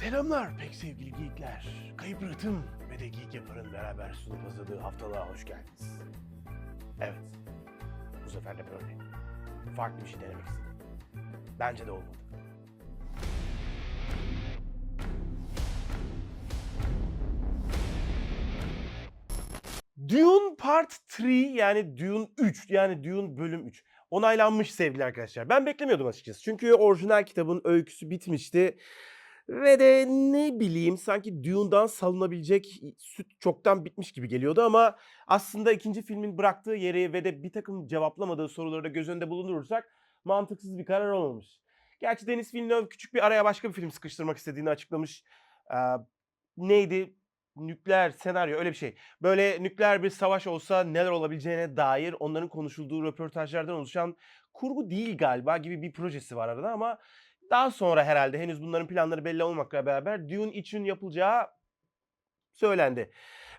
Selamlar pek sevgili geekler. Kayıp Rıhtım ve de Geek Yapar'ın beraber sunup hazırladığı haftalığa hoş geldiniz. Evet, bu sefer de böyle. Farklı bir şey denemek istedim. Bence de olmadı. Dune Part 3 yani Dune 3 yani Dune bölüm 3 onaylanmış sevgili arkadaşlar. Ben beklemiyordum açıkçası. Çünkü orijinal kitabın öyküsü bitmişti. Ve de ne bileyim sanki Dune'dan salınabilecek süt çoktan bitmiş gibi geliyordu ama aslında ikinci filmin bıraktığı yeri ve de bir takım cevaplamadığı soruları da göz önünde bulundurursak mantıksız bir karar olmamış. Gerçi Denis Villeneuve küçük bir araya başka bir film sıkıştırmak istediğini açıklamış. Ee, neydi? Nükleer senaryo öyle bir şey. Böyle nükleer bir savaş olsa neler olabileceğine dair onların konuşulduğu röportajlardan oluşan kurgu değil galiba gibi bir projesi var arada ama daha sonra herhalde henüz bunların planları belli olmakla beraber Dune için yapılacağı söylendi.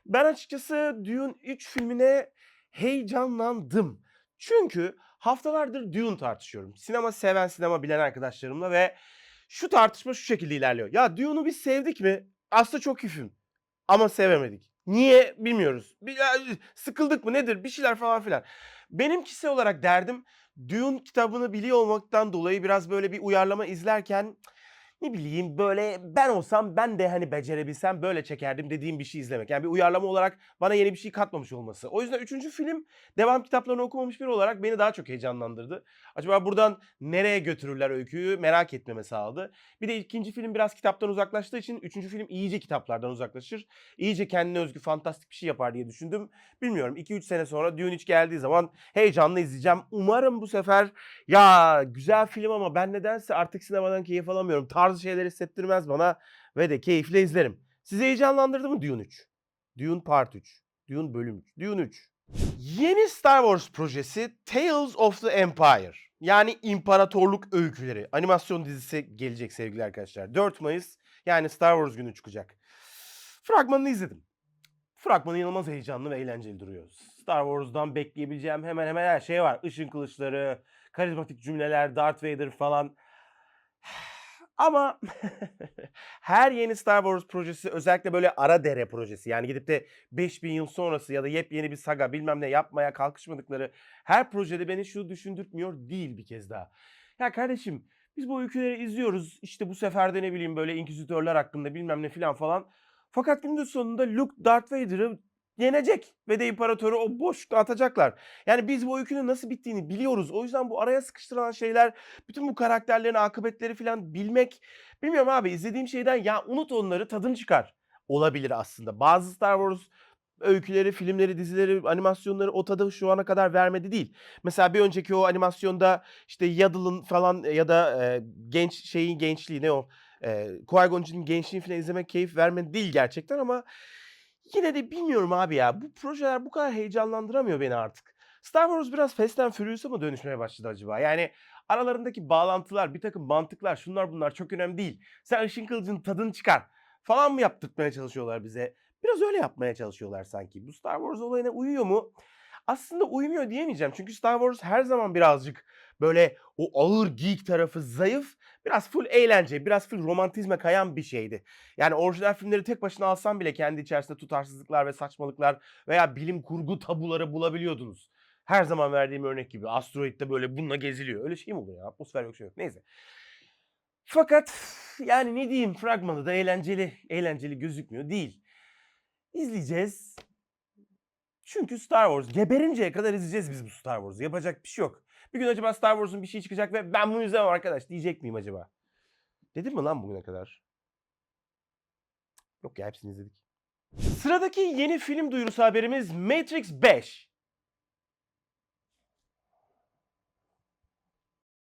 Ben açıkçası Dune 3 filmine heyecanlandım. Çünkü haftalardır Dune tartışıyorum. Sinema seven, sinema bilen arkadaşlarımla ve şu tartışma şu şekilde ilerliyor. Ya Dune'u biz sevdik mi? Aslında çok iyi film. Ama sevemedik. Niye bilmiyoruz. Sıkıldık mı nedir bir şeyler falan filan. Benim kişisel olarak derdim Dune kitabını biliyor olmaktan dolayı biraz böyle bir uyarlama izlerken ne bileyim böyle ben olsam ben de hani becerebilsem böyle çekerdim dediğim bir şey izlemek. Yani bir uyarlama olarak bana yeni bir şey katmamış olması. O yüzden üçüncü film devam kitaplarını okumamış biri olarak beni daha çok heyecanlandırdı. Acaba buradan nereye götürürler öyküyü merak etmeme sağladı. Bir de ikinci film biraz kitaptan uzaklaştığı için üçüncü film iyice kitaplardan uzaklaşır. İyice kendine özgü fantastik bir şey yapar diye düşündüm. Bilmiyorum 2-3 sene sonra Dune 3 geldiği zaman heyecanla izleyeceğim. Umarım bu sefer ya güzel film ama ben nedense artık sinemadan keyif alamıyorum. Tarzı şeyler hissettirmez bana ve de keyifle izlerim. Sizi heyecanlandırdı mı Dune 3? Dune Part 3. Dune Bölüm 3. Dune 3. Yeni Star Wars projesi Tales of the Empire. Yani İmparatorluk Öyküleri. Animasyon dizisi gelecek sevgili arkadaşlar. 4 Mayıs yani Star Wars günü çıkacak. Fragmanını izledim. Fragman inanılmaz heyecanlı ve eğlenceli duruyor. Star Wars'dan bekleyebileceğim hemen hemen her şey var. Işın kılıçları, karizmatik cümleler, Darth Vader falan. Ama her yeni Star Wars projesi özellikle böyle ara dere projesi yani gidip de 5000 yıl sonrası ya da yepyeni bir saga bilmem ne yapmaya kalkışmadıkları her projede beni şu düşündürtmüyor değil bir kez daha. Ya kardeşim biz bu öyküleri izliyoruz işte bu sefer de ne bileyim böyle inkizitörler hakkında bilmem ne filan falan. Fakat günün sonunda Luke Darth Vader'ı yenecek ve de imparatoru o boşlukta atacaklar. Yani biz bu öykünün nasıl bittiğini biliyoruz. O yüzden bu araya sıkıştırılan şeyler, bütün bu karakterlerin akıbetleri falan bilmek. Bilmiyorum abi izlediğim şeyden ya unut onları tadını çıkar. Olabilir aslında. Bazı Star Wars öyküleri, filmleri, dizileri, animasyonları o tadı şu ana kadar vermedi değil. Mesela bir önceki o animasyonda işte Yaddle'ın falan ya da e, genç şeyin gençliği ne o? E, Qui-Gon gençliğini falan izlemek keyif vermedi değil gerçekten ama Yine de bilmiyorum abi ya. Bu projeler bu kadar heyecanlandıramıyor beni artık. Star Wars biraz Fast and Furious'a mı dönüşmeye başladı acaba? Yani aralarındaki bağlantılar, bir takım mantıklar, şunlar bunlar çok önemli değil. Sen ışın kılıcının tadını çıkar falan mı yaptırtmaya çalışıyorlar bize? Biraz öyle yapmaya çalışıyorlar sanki. Bu Star Wars olayına uyuyor mu? Aslında uymuyor diyemeyeceğim. Çünkü Star Wars her zaman birazcık böyle o ağır geek tarafı zayıf, biraz full eğlence, biraz full romantizme kayan bir şeydi. Yani orijinal filmleri tek başına alsam bile kendi içerisinde tutarsızlıklar ve saçmalıklar veya bilim kurgu tabuları bulabiliyordunuz. Her zaman verdiğim örnek gibi asteroidde böyle bununla geziliyor. Öyle şey mi oluyor ya? Atmosfer yok şey yok. Neyse. Fakat yani ne diyeyim fragmanı da eğlenceli, eğlenceli gözükmüyor değil. İzleyeceğiz. Çünkü Star Wars geberinceye kadar izleyeceğiz biz bu Star Wars'u. Yapacak bir şey yok. Bir gün acaba Star Wars'un bir şey çıkacak ve ben bunu izlemem arkadaş diyecek miyim acaba? Dedim mi lan bugüne kadar? Yok ya hepsini izledik. Sıradaki yeni film duyurusu haberimiz Matrix 5.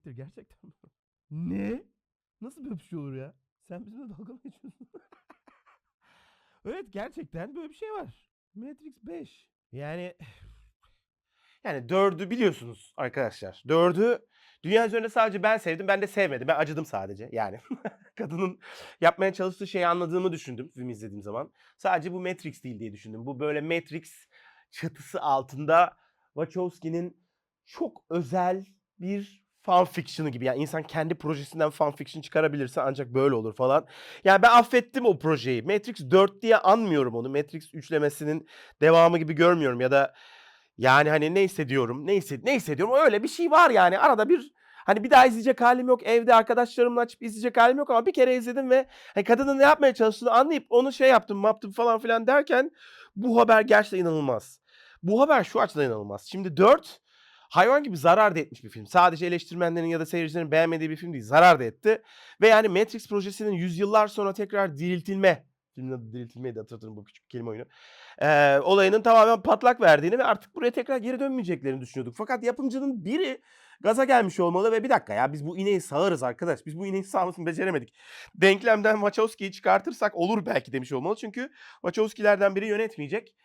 Gerçekten mi? Ne? Nasıl böyle bir şey olur ya? Sen bizimle dalga mı geçiyorsun? evet gerçekten böyle bir şey var. Matrix 5. Yani yani dördü biliyorsunuz arkadaşlar. Dördü dünya üzerinde sadece ben sevdim. Ben de sevmedim. Ben acıdım sadece. Yani kadının yapmaya çalıştığı şeyi anladığımı düşündüm film izlediğim zaman. Sadece bu Matrix değil diye düşündüm. Bu böyle Matrix çatısı altında Wachowski'nin çok özel bir fan fiction'ı gibi. Yani insan kendi projesinden fan fiction çıkarabilirse ancak böyle olur falan. Yani ben affettim o projeyi. Matrix 4 diye anmıyorum onu. Matrix üçlemesinin devamı gibi görmüyorum ya da yani hani ne hissediyorum, ne, hisset, ne hissediyorum öyle bir şey var yani. Arada bir hani bir daha izleyecek halim yok. Evde arkadaşlarımla açıp izleyecek halim yok ama bir kere izledim ve hani kadının ne yapmaya çalıştığını anlayıp onu şey yaptım, yaptım falan filan derken bu haber gerçekten inanılmaz. Bu haber şu açıdan inanılmaz. Şimdi 4 hayvan gibi zarar da etmiş bir film. Sadece eleştirmenlerin ya da seyircilerin beğenmediği bir film değil. Zarar da etti. Ve yani Matrix projesinin yüzyıllar sonra tekrar diriltilme filmin adı diriltilmeydi hatırlatırım bu küçük kelime oyunu. Ee, olayının tamamen patlak verdiğini ve artık buraya tekrar geri dönmeyeceklerini düşünüyorduk. Fakat yapımcının biri gaza gelmiş olmalı ve bir dakika ya biz bu ineği sağarız arkadaş. Biz bu ineği sağmasını beceremedik. Denklemden Wachowski'yi çıkartırsak olur belki demiş olmalı. Çünkü Wachowski'lerden biri yönetmeyecek.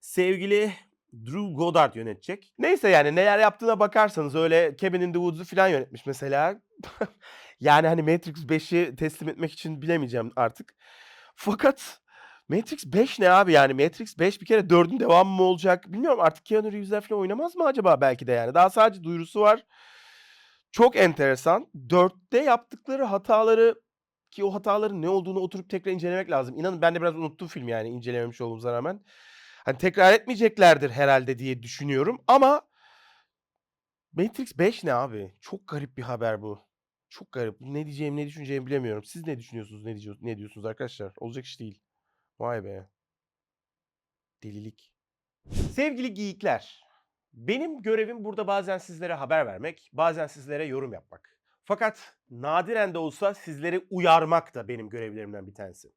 Sevgili Drew Goddard yönetecek. Neyse yani neler yaptığına bakarsanız öyle Cabin in the Woods'u falan yönetmiş mesela. yani hani Matrix 5'i teslim etmek için bilemeyeceğim artık. Fakat Matrix 5 ne abi yani Matrix 5 bir kere 4'ün devamı mı olacak bilmiyorum artık Keanu Reeves'ler falan oynamaz mı acaba belki de yani daha sadece duyurusu var. Çok enteresan. 4'te yaptıkları hataları ki o hataların ne olduğunu oturup tekrar incelemek lazım. İnanın ben de biraz unuttum film yani incelememiş olduğumuza rağmen. Hani tekrar etmeyeceklerdir herhalde diye düşünüyorum ama Matrix 5 ne abi? Çok garip bir haber bu. Çok garip. Ne diyeceğim, ne düşüneceğimi bilemiyorum. Siz ne düşünüyorsunuz, ne, diyor, ne diyorsunuz arkadaşlar? Olacak iş değil. Vay be. Delilik. Sevgili geyikler, benim görevim burada bazen sizlere haber vermek, bazen sizlere yorum yapmak. Fakat nadiren de olsa sizleri uyarmak da benim görevlerimden bir tanesi.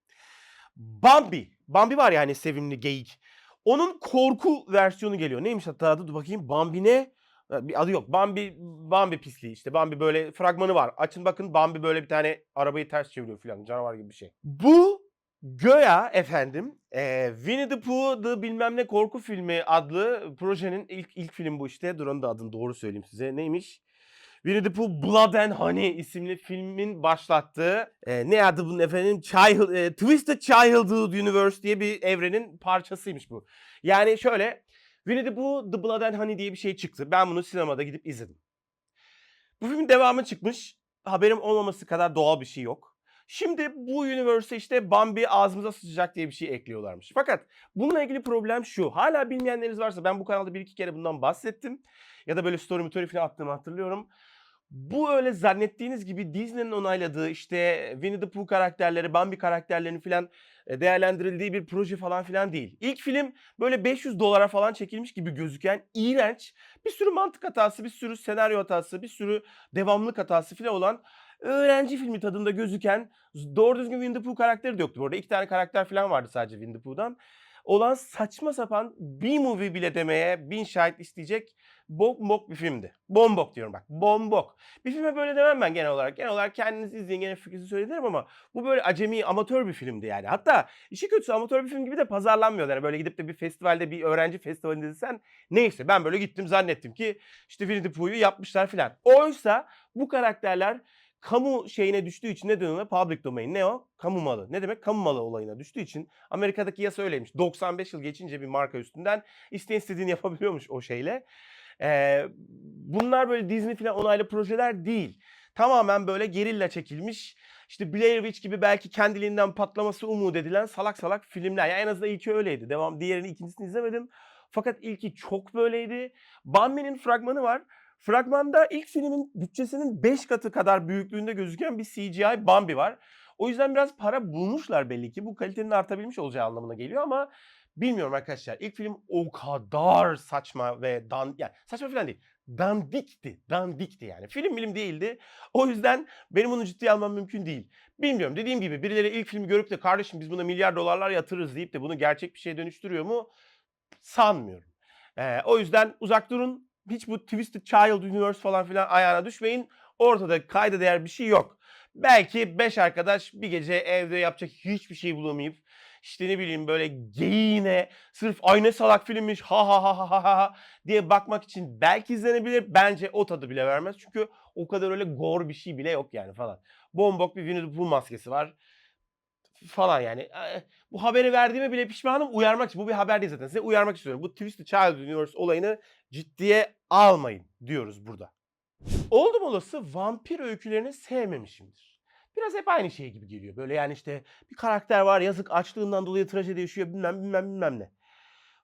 Bambi, Bambi var yani sevimli geyik. Onun korku versiyonu geliyor. Neymiş hatta adı? Dur bakayım. Bambi ne? Bir adı yok. Bambi Bambi pisliği işte. Bambi böyle fragmanı var. Açın bakın Bambi böyle bir tane arabayı ters çeviriyor falan. Canavar gibi bir şey. Bu Göya efendim eee Winnie the Pooh the bilmem ne korku filmi adlı projenin ilk ilk film bu işte. Dur onun da adını doğru söyleyeyim size. Neymiş? Winnie the Pooh Blood and Honey isimli filmin başlattığı eee, ne adı bunun efendim? Child, eee, Twisted Childhood Universe diye bir evrenin parçasıymış bu. Yani şöyle Winnie the Pooh The Blood and Honey diye bir şey çıktı. Ben bunu sinemada gidip izledim. Bu filmin devamı çıkmış. Haberim olmaması kadar doğal bir şey yok. Şimdi bu universe'e işte Bambi ağzımıza sıçacak diye bir şey ekliyorlarmış. Fakat bununla ilgili problem şu. Hala bilmeyenleriniz varsa ben bu kanalda bir iki kere bundan bahsettim. Ya da böyle story story falan attığımı hatırlıyorum. Bu öyle zannettiğiniz gibi Disney'nin onayladığı işte Winnie the Pooh karakterleri, Bambi karakterlerinin falan e, değerlendirildiği bir proje falan filan değil. İlk film böyle 500 dolara falan çekilmiş gibi gözüken iğrenç bir sürü mantık hatası, bir sürü senaryo hatası, bir sürü devamlık hatası falan olan öğrenci filmi tadında gözüken doğru düzgün Winnie the Pooh karakteri de yoktu. Bu arada iki tane karakter falan vardı sadece Winnie the Pooh'dan. Olan saçma sapan B-movie bile demeye bin şahit isteyecek bok bok bir filmdi. Bombok diyorum bak. Bombok. Bir filme böyle demem ben genel olarak. Genel olarak kendiniz izleyin gene fikrinizi söylerim ama bu böyle acemi amatör bir filmdi yani. Hatta işi kötüsü amatör bir film gibi de pazarlanmıyor. Yani böyle gidip de bir festivalde bir öğrenci festivalinde izlesen neyse ben böyle gittim zannettim ki işte Winnie the Pooh'yu yapmışlar filan. Oysa bu karakterler kamu şeyine düştüğü için ne deniyor? Public domain. Ne o? Kamu malı. Ne demek? Kamu malı olayına düştüğü için Amerika'daki yasa öyleymiş. 95 yıl geçince bir marka üstünden isteyen istediğini yapabiliyormuş o şeyle. Ee, bunlar böyle Disney falan onaylı projeler değil. Tamamen böyle gerilla çekilmiş. İşte Blair Witch gibi belki kendiliğinden patlaması umut edilen salak salak filmler. Yani en azından ilki öyleydi. Devam diğerini ikincisini izlemedim. Fakat ilki çok böyleydi. Bambi'nin fragmanı var. Fragmanda ilk filmin bütçesinin 5 katı kadar büyüklüğünde gözüken bir CGI Bambi var. O yüzden biraz para bulmuşlar belli ki. Bu kalitenin artabilmiş olacağı anlamına geliyor ama bilmiyorum arkadaşlar. İlk film o kadar saçma ve dan yani saçma falan değil. Dandikti. Dandikti yani. Film bilim değildi. O yüzden benim bunu ciddiye almam mümkün değil. Bilmiyorum. Dediğim gibi birileri ilk filmi görüp de kardeşim biz buna milyar dolarlar yatırırız deyip de bunu gerçek bir şeye dönüştürüyor mu? Sanmıyorum. Ee, o yüzden uzak durun. Hiç bu Twisted Child Universe falan filan ayağına düşmeyin. Ortada kayda değer bir şey yok. Belki 5 arkadaş bir gece evde yapacak hiçbir şey bulamayıp işte ne bileyim böyle geyiğine sırf ay ne salak filmmiş ha ha ha ha ha ha diye bakmak için belki izlenebilir. Bence o tadı bile vermez. Çünkü o kadar öyle gore bir şey bile yok yani falan. Bombok bir Winnie the Pooh maskesi var falan yani. Bu haberi verdiğime bile pişmanım. Uyarmak için. Bu bir haber değil zaten. Size uyarmak istiyorum. Bu Twisted Child Universe olayını ciddiye almayın diyoruz burada. Oldum olası vampir öykülerini sevmemişimdir. Biraz hep aynı şey gibi geliyor. Böyle yani işte bir karakter var yazık açlığından dolayı trajedi yaşıyor bilmem bilmem bilmem ne.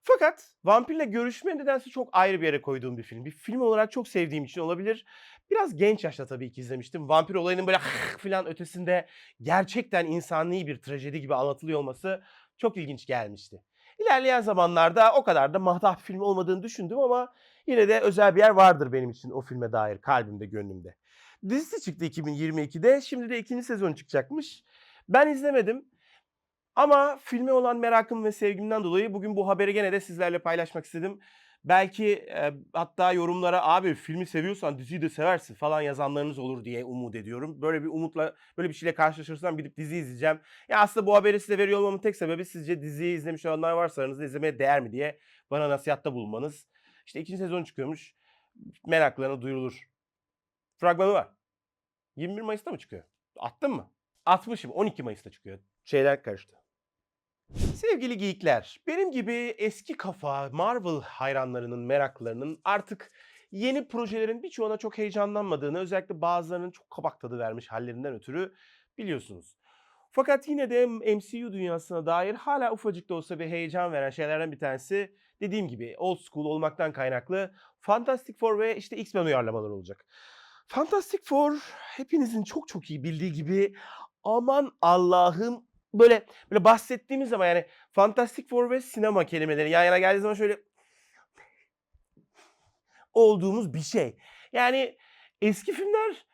Fakat vampirle görüşme nedense çok ayrı bir yere koyduğum bir film. Bir film olarak çok sevdiğim için olabilir. Biraz genç yaşta tabii ki izlemiştim. Vampir olayının böyle filan ötesinde gerçekten insani bir trajedi gibi anlatılıyor olması çok ilginç gelmişti. İlerleyen zamanlarda o kadar da bir film olmadığını düşündüm ama yine de özel bir yer vardır benim için o filme dair kalbimde, gönlümde. Dizisi çıktı 2022'de. Şimdi de ikinci sezon çıkacakmış. Ben izlemedim. Ama filme olan merakım ve sevgimden dolayı bugün bu haberi gene de sizlerle paylaşmak istedim. Belki e, hatta yorumlara abi filmi seviyorsan diziyi de seversin falan yazanlarınız olur diye umut ediyorum. Böyle bir umutla böyle bir şeyle karşılaşırsam gidip dizi izleyeceğim. Ya aslında bu haberi size veriyor olmamın tek sebebi sizce diziyi izlemiş olanlar varsa aranızda izlemeye değer mi diye bana nasihatta bulmanız. İşte ikinci sezon çıkıyormuş. Meraklarına duyurulur. Fragmanı var. 21 Mayıs'ta mı çıkıyor? Attın mı? Atmışım. 12 Mayıs'ta çıkıyor. Şeyler karıştı. Sevgili geekler, benim gibi eski kafa Marvel hayranlarının, meraklarının artık yeni projelerin birçoğuna çok heyecanlanmadığını, özellikle bazılarının çok kabak tadı vermiş hallerinden ötürü biliyorsunuz. Fakat yine de MCU dünyasına dair hala ufacık da olsa bir heyecan veren şeylerden bir tanesi dediğim gibi old school olmaktan kaynaklı Fantastic Four ve işte X-Men uyarlamaları olacak. Fantastic Four hepinizin çok çok iyi bildiği gibi aman Allah'ım böyle böyle bahsettiğimiz zaman yani Fantastic Four ve sinema kelimeleri yan yana geldiği zaman şöyle olduğumuz bir şey. Yani eski filmler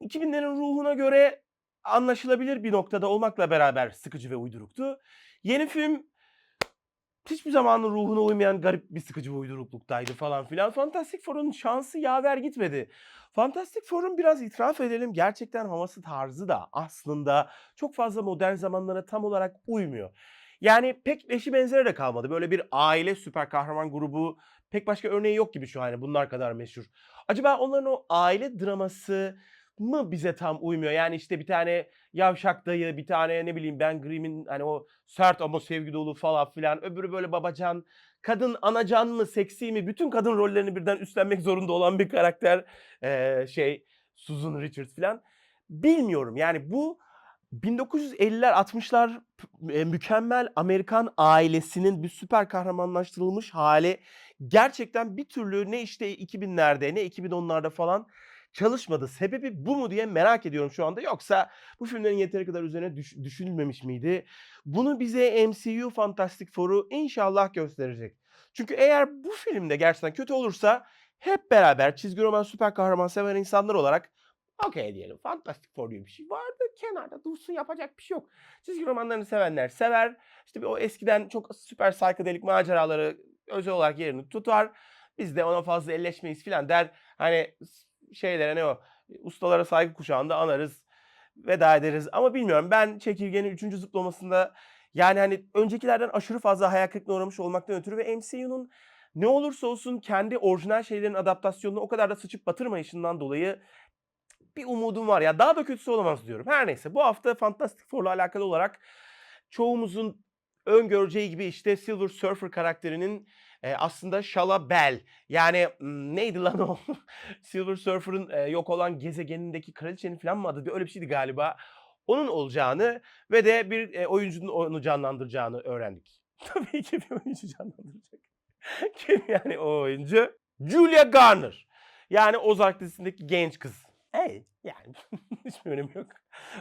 2000'lerin ruhuna göre anlaşılabilir bir noktada olmakla beraber sıkıcı ve uyduruktu. Yeni film hiçbir zamanın ruhuna uymayan garip bir sıkıcı ve uyduruklukdaydı falan filan. Fantastic Four'un şansı yaver gitmedi. Fantastic Four'un biraz itiraf edelim gerçekten havası tarzı da aslında çok fazla modern zamanlara tam olarak uymuyor. Yani pek eşi benzeri de kalmadı. Böyle bir aile süper kahraman grubu pek başka örneği yok gibi şu an. Bunlar kadar meşhur. Acaba onların o aile draması mı bize tam uymuyor? Yani işte bir tane yavşak dayı, bir tane ne bileyim Ben Grimm'in hani o sert ama sevgi dolu falan filan. Öbürü böyle babacan. Kadın anacan mı, seksi mi? Bütün kadın rollerini birden üstlenmek zorunda olan bir karakter. Ee, şey Susan Richards filan. Bilmiyorum yani bu 1950'ler 60'lar e, mükemmel Amerikan ailesinin bir süper kahramanlaştırılmış hali gerçekten bir türlü ne işte 2000'lerde ne 2010'larda falan çalışmadı. Sebebi bu mu diye merak ediyorum şu anda. Yoksa bu filmlerin yeteri kadar üzerine düş- düşünülmemiş miydi? Bunu bize MCU Fantastic Four'u inşallah gösterecek. Çünkü eğer bu filmde gerçekten kötü olursa hep beraber çizgi roman süper kahraman seven insanlar olarak okey diyelim. Fantastic Four diye bir şey vardı. Kenarda dursun yapacak bir şey yok. Çizgi romanlarını sevenler sever. İşte o eskiden çok süper psychedelic maceraları özel olarak yerini tutar. Biz de ona fazla elleşmeyiz filan der. Hani şeylere ne o ustalara saygı kuşağında anarız veda ederiz. Ama bilmiyorum ben çekirgenin 3. zıplamasında yani hani öncekilerden aşırı fazla hayal kırıklığına uğramış olmaktan ötürü ve MCU'nun ne olursa olsun kendi orijinal şeylerin adaptasyonunu o kadar da sıçıp batırmayışından dolayı bir umudum var ya. Daha da kötüsü olamaz diyorum. Her neyse bu hafta Fantastic Four'la alakalı olarak çoğumuzun öngöreceği gibi işte Silver Surfer karakterinin e, aslında Shala Bell yani neydi lan o? Silver Surfer'ın e, yok olan gezegenindeki kraliçenin falan mı adı? Bir- Öyle bir şeydi galiba. Onun olacağını ve de bir e, oyuncunun onu canlandıracağını öğrendik. Tabii ki bir oyuncu canlandıracak. Kim yani o oyuncu? Julia Garner. Yani Ozark dizisindeki genç kız. Hey yani hiçbir önemi yok.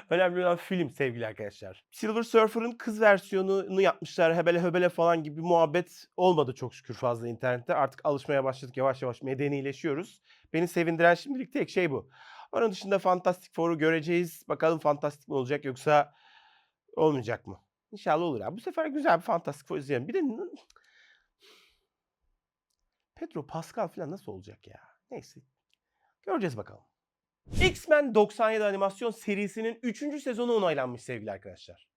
Önemli olan film sevgili arkadaşlar. Silver Surfer'ın kız versiyonunu yapmışlar. Hebele höbele falan gibi muhabbet olmadı çok şükür fazla internette. Artık alışmaya başladık yavaş yavaş medenileşiyoruz. Beni sevindiren şimdilik tek şey bu. Onun dışında Fantastic Four'u göreceğiz. Bakalım fantastik mi olacak yoksa olmayacak mı? İnşallah olur ya. Bu sefer güzel bir Fantastic Four izleyelim. Bir de Pedro Pascal falan nasıl olacak ya? Neyse. Göreceğiz bakalım. X-Men 97 animasyon serisinin 3. sezonu onaylanmış sevgili arkadaşlar.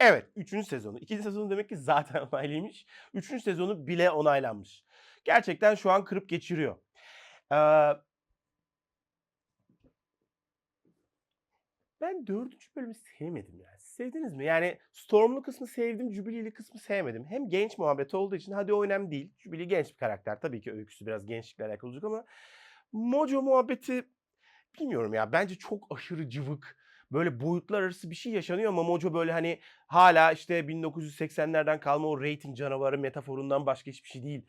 Evet 3. sezonu. 2. sezonu demek ki zaten onaylıymış. 3. sezonu bile onaylanmış. Gerçekten şu an kırıp geçiriyor. Ee, ben dördüncü bölümü sevmedim ya. Siz Sevdiniz mi? Yani Storm'lu kısmı sevdim, Jubilee'li kısmı sevmedim. Hem genç muhabbeti olduğu için hadi o önemli değil. Jubilee genç bir karakter. Tabii ki öyküsü biraz gençlikle alakalı olacak ama Mojo muhabbeti bilmiyorum ya bence çok aşırı cıvık. Böyle boyutlar arası bir şey yaşanıyor ama Mojo böyle hani hala işte 1980'lerden kalma o rating canavarı metaforundan başka hiçbir şey değil.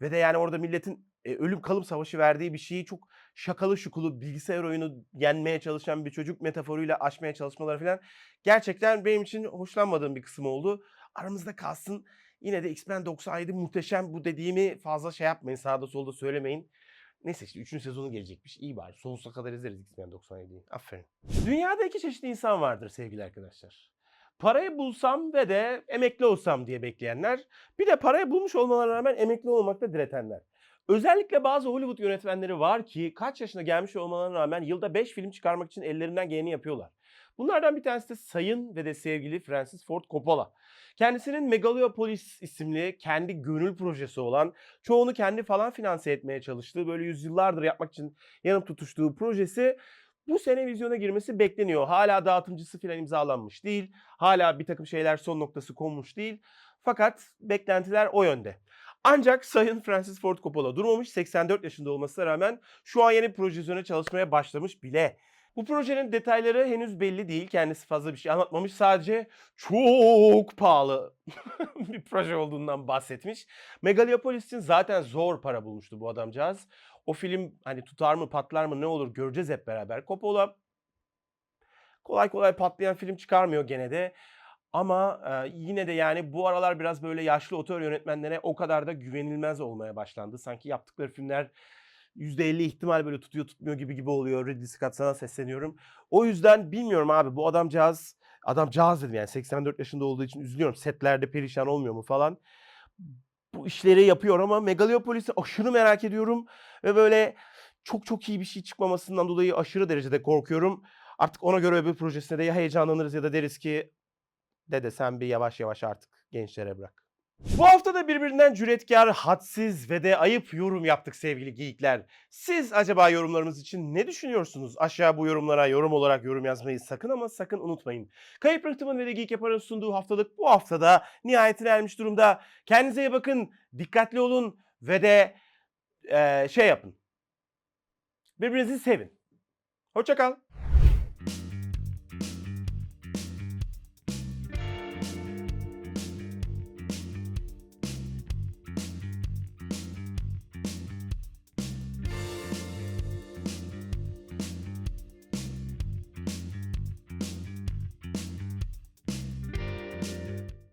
Ve de yani orada milletin e, ölüm kalım savaşı verdiği bir şeyi çok şakalı şukulu bilgisayar oyunu yenmeye çalışan bir çocuk metaforuyla aşmaya çalışmaları falan gerçekten benim için hoşlanmadığım bir kısım oldu. Aramızda kalsın. Yine de X-Men 97 muhteşem bu dediğimi fazla şey yapmayın sağda solda söylemeyin. Neyse işte 3. sezonu gelecekmiş. İyi bari. Sonsuza kadar izleriz X-Men 97'yi. Aferin. Dünyada iki çeşit insan vardır sevgili arkadaşlar. Parayı bulsam ve de emekli olsam diye bekleyenler. Bir de parayı bulmuş olmalarına rağmen emekli olmakta diretenler. Özellikle bazı Hollywood yönetmenleri var ki kaç yaşına gelmiş olmalarına rağmen yılda 5 film çıkarmak için ellerinden geleni yapıyorlar. Bunlardan bir tanesi de sayın ve de sevgili Francis Ford Coppola. Kendisinin Megalopolis isimli kendi gönül projesi olan çoğunu kendi falan finanse etmeye çalıştığı böyle yüzyıllardır yapmak için yanıp tutuştuğu projesi bu sene vizyona girmesi bekleniyor. Hala dağıtımcısı falan imzalanmış değil. Hala bir takım şeyler son noktası konmuş değil. Fakat beklentiler o yönde. Ancak Sayın Francis Ford Coppola durmamış 84 yaşında olmasına rağmen şu an yeni bir proje üzerine çalışmaya başlamış bile. Bu projenin detayları henüz belli değil. Kendisi fazla bir şey anlatmamış. Sadece çok pahalı bir proje olduğundan bahsetmiş. Megalopolis için zaten zor para bulmuştu bu adamcağız. O film hani tutar mı patlar mı ne olur göreceğiz hep beraber. Coppola kolay kolay patlayan film çıkarmıyor gene de. Ama e, yine de yani bu aralar biraz böyle yaşlı otör yönetmenlere o kadar da güvenilmez olmaya başlandı. Sanki yaptıkları filmler %50 ihtimal böyle tutuyor tutmuyor gibi gibi oluyor. Ridley Scott sana sesleniyorum. O yüzden bilmiyorum abi bu adamcağız, adamcağız dedim yani 84 yaşında olduğu için üzülüyorum. Setlerde perişan olmuyor mu falan. Bu işleri yapıyor ama Megalopolis'i aşırı merak ediyorum. Ve böyle çok çok iyi bir şey çıkmamasından dolayı aşırı derecede korkuyorum. Artık ona göre öbür projesine de ya heyecanlanırız ya da deriz ki dede sen bir yavaş yavaş artık gençlere bırak. Bu hafta da birbirinden cüretkar, hadsiz ve de ayıp yorum yaptık sevgili geyikler. Siz acaba yorumlarımız için ne düşünüyorsunuz? Aşağı bu yorumlara yorum olarak yorum yazmayı sakın ama sakın unutmayın. Kayıp Rıhtım'ın ve de Geek Yapar'ın sunduğu haftalık bu haftada nihayetine ermiş durumda. Kendinize iyi bakın, dikkatli olun ve de eee, şey yapın. Birbirinizi sevin. Hoşça kal.